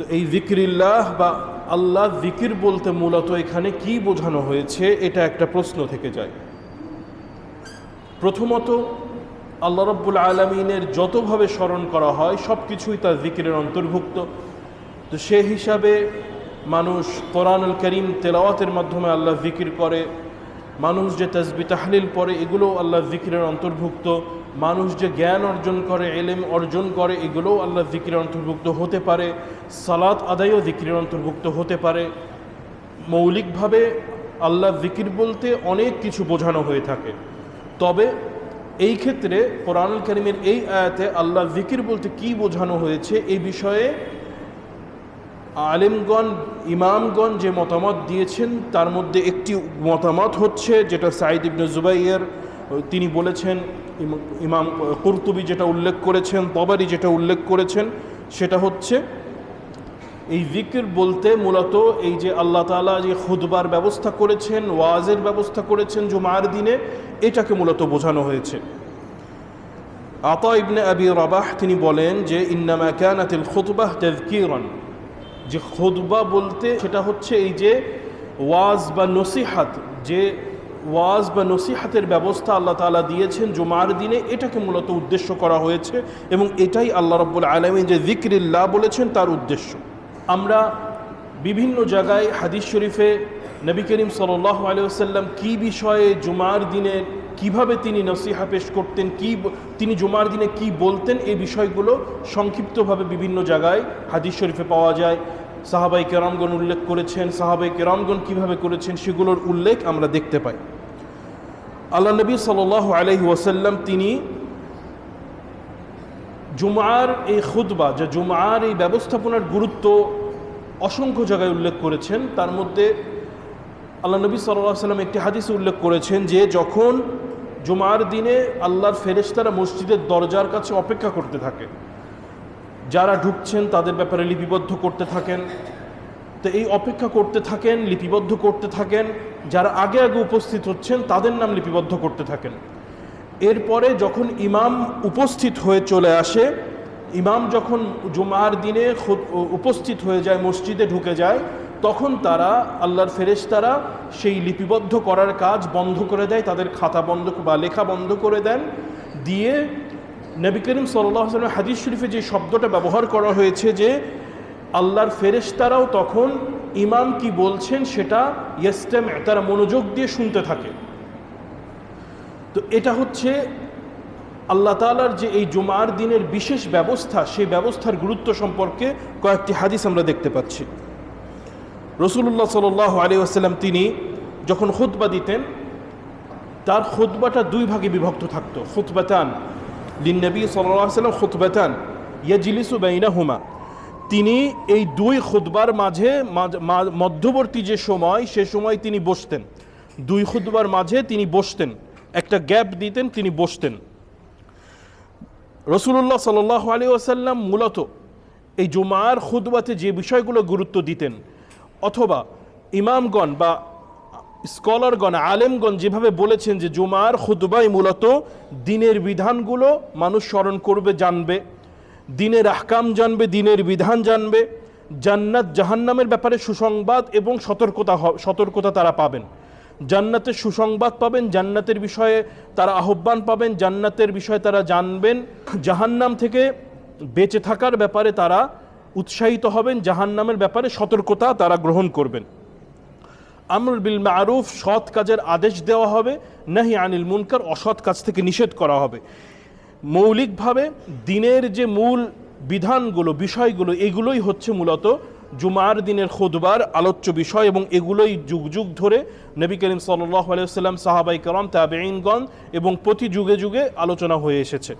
তো এই জিকিরিল্লাহ বা আল্লাহ জিকির বলতে মূলত এখানে কি বোঝানো হয়েছে, এটা একটা প্রশ্ন থেকে যায়। প্রথমত, আল্লাহ রব্বুল আলমিনের যতভাবে স্মরণ করা হয় সব কিছুই তার জিকিরের অন্তর্ভুক্ত। তো সে হিসাবে মানুষ কোরআনুল করিম তেলাওয়াতের মাধ্যমে আল্লাহ জিকির করে মানুষ যে তসবি তাহলিল পরে এগুলো আল্লাহ জিকিরের অন্তর্ভুক্ত। মানুষ যে জ্ঞান অর্জন করে এলেম অর্জন করে, এগুলোও আল্লাহ জিকিরের অন্তর্ভুক্ত হতে পারে। সালাত আদায়ও জিকিরের অন্তর্ভুক্ত হতে পারে। মৌলিকভাবে আল্লাহ জিকির বলতে অনেক কিছু বোঝানো হয়ে থাকে। তবে এই ক্ষেত্রে কোরআনুল করিমের এই আয়াতে আল্লাহ জিকির বলতে কি বোঝানো হয়েছে, এই বিষয়ে আলেমগণ, ইমামগণ যে মতামত দিয়েছেন, তার মধ্যে একটি মতামত হচ্ছে, যেটা সাইদ ইবনে জুবাইয়ের তিনি বলেছেন ইমাম কুরতুবি যেটা উল্লেখ করেছেন, তবারি যেটা উল্লেখ করেছেন, সেটা হচ্ছে, এই জিকির বলতে মূলত এই যে আল্লাহ তাআলা যে খুদবার ব্যবস্থা করেছেন, ওয়াজের ব্যবস্থা করেছেন জুমার দিনে, এটাকে মূলত বোঝানো হয়েছে। আতা ইবনে আবি রাবাহ, তিনি বলেন যে, ইন্নামা কানাতিল খুতবাহ তাযকিরান। যে খুতবা বলতে সেটা হচ্ছে এই যে ওয়াজ বা নসিহাত, যে ওয়াজ বা নসিহাতের ব্যবস্থা আল্লাহ তাআলা দিয়েছেন জুমার দিনে, এটাকে মূলত উদ্দেশ্য করা হয়েছে এবং এটাই আল্লাহ রব্বুল আলমী যে জিক্রিল্লাহ বলেছেন তার উদ্দেশ্য। আমরা বিভিন্ন জায়গায় হাদিস শরীফে নবী করিম সাল্লাহ আলিয়াল্লাম কী বিষয়ে জুমার দিনে কীভাবে তিনি নসিহা পেশ করতেন, কি তিনি জুমার দিনে কি বলতেন, এই বিষয়গুলো সংক্ষিপ্তভাবে বিভিন্ন জায়গায় হাদিস শরীফে পাওয়া যায়। সাহাবাই কেরামগণ উল্লেখ করেছেন, সাহাবাই কেরামগণ কীভাবে করেছেন সেগুলোর উল্লেখ আমরা দেখতে পাই। আল্লাহ নবী সাল আলহি ওয়াসাল্লাম তিনি জুমার এই খুতবা, যা জুমার এই ব্যবস্থাপনার গুরুত্ব অসংখ্য জায়গায় উল্লেখ করেছেন, তার মধ্যে আল্লাহ নবী সাল্লাহ সাল্লাম একটি হাদিসে উল্লেখ করেছেন যে যখন জুমার দিনে আল্লাহর ফেরেশতারা মসজিদের দরজার কাছে অপেক্ষা করতে থাকে যারা ঢুকছেন, তাদের ব্যাপারে লিপিবদ্ধ করতে থাকেন। তো এই অপেক্ষা করতে থাকেন, লিপিবদ্ধ করতে থাকেন। যারা আগে আগে উপস্থিত হচ্ছেন, তাদের নাম লিপিবদ্ধ করতে থাকেন। এরপরে যখন ইমাম উপস্থিত হয়ে চলে আসে, ইমাম যখন জুমার দিনে উপস্থিত হয়ে যায়, মসজিদে ঢুকে যায়, তখন তারা, আল্লাহর ফেরেশতারা সেই লিপিবদ্ধ করার কাজ বন্ধ করে দেয়, তাদের খাতা বন্ধ বা লেখা বন্ধ করে দেন। দিয়ে নবী করিম সাল্লামের হাদিস শরীফে যে শব্দটা ব্যবহার করা হয়েছে যে আল্লাহর ফেরেশতারাও তখন ইমাম কি বলছেন সেটা ইয়েস্টেম তারা মনোযোগ দিয়ে শুনতে থাকে। তো এটা হচ্ছে আল্লাহ তালার যে এই জুমার দিনের বিশেষ ব্যবস্থা, সেই ব্যবস্থার গুরুত্ব সম্পর্কে কয়েকটি হাদিস আমরা দেখতে পাচ্ছি। রসুল্লাহ সাল আলী আসাল্লাম তিনি যখন খুতবা দিতেন, তার খুতবাটা দুই ভাগে বিভক্ত থাকতো। খুতবাতান লিন্নবী সাল্লাহ সাল্লাম খুতবাতান ইয়াজিলিসু বাইনা হুমা তিনি এই দুই খুতবার মাঝে মধ্যবর্তী যে সময়, সে সময় তিনি বসতেন। দুই খুতবার মাঝে তিনি বসতেন। একটা গ্যাপ দিতেন, তিনি বসতেন। রসুল্লাহ সাল্লাহ আলী আসাল্লাম মূলত এই জুমার খুদবাতে যে বিষয়গুলো গুরুত্ব দিতেন, অথবা ইমামগণ বা স্কলারগণ, আলেমগণ যেভাবে বলেছেন যে জুমার খুতবাই মূলত দিনের বিধানগুলো মানুষ স্মরণ করবে, জানবে। দিনের আহকাম জানবে, দিনের বিধান জানবে। জান্নাত জাহান্নামের ব্যাপারে সুসংবাদ এবং সতর্কতা সতর্কতা তারা পাবেন। জান্নাতের সুসংবাদ পাবেন, জান্নাতের বিষয়ে তারা আহ্বান পাবেন, জান্নাতের বিষয়ে তারা জানবেন। জাহান্নাম থেকে বেঁচে থাকার ব্যাপারে তারা উৎসাহিত হবেন, জাহান্নামের ব্যাপারে সতর্কতা তারা গ্রহণ করবেন। আমর বিল মারুফ সৎ কাজের আদেশ দেওয়া হবে, নাহি আনিল মুনকার অসৎ কাজ থেকে নিষেধ করা হবে। মৌলিকভাবে দিনের যে মূল বিধানগুলো, বিষয়গুলো, এগুলোই হচ্ছে মূলত জুমার দিনের খুদবার আলোচ্য বিষয় এবং এগুলোই যুগ যুগ ধরে নবী করিম সাল্লাহ আলিয়াল্লাম সাহাবাই করম তাবেইনগণ এবং প্রতি যুগে যুগে আলোচনা হয়ে এসেছে।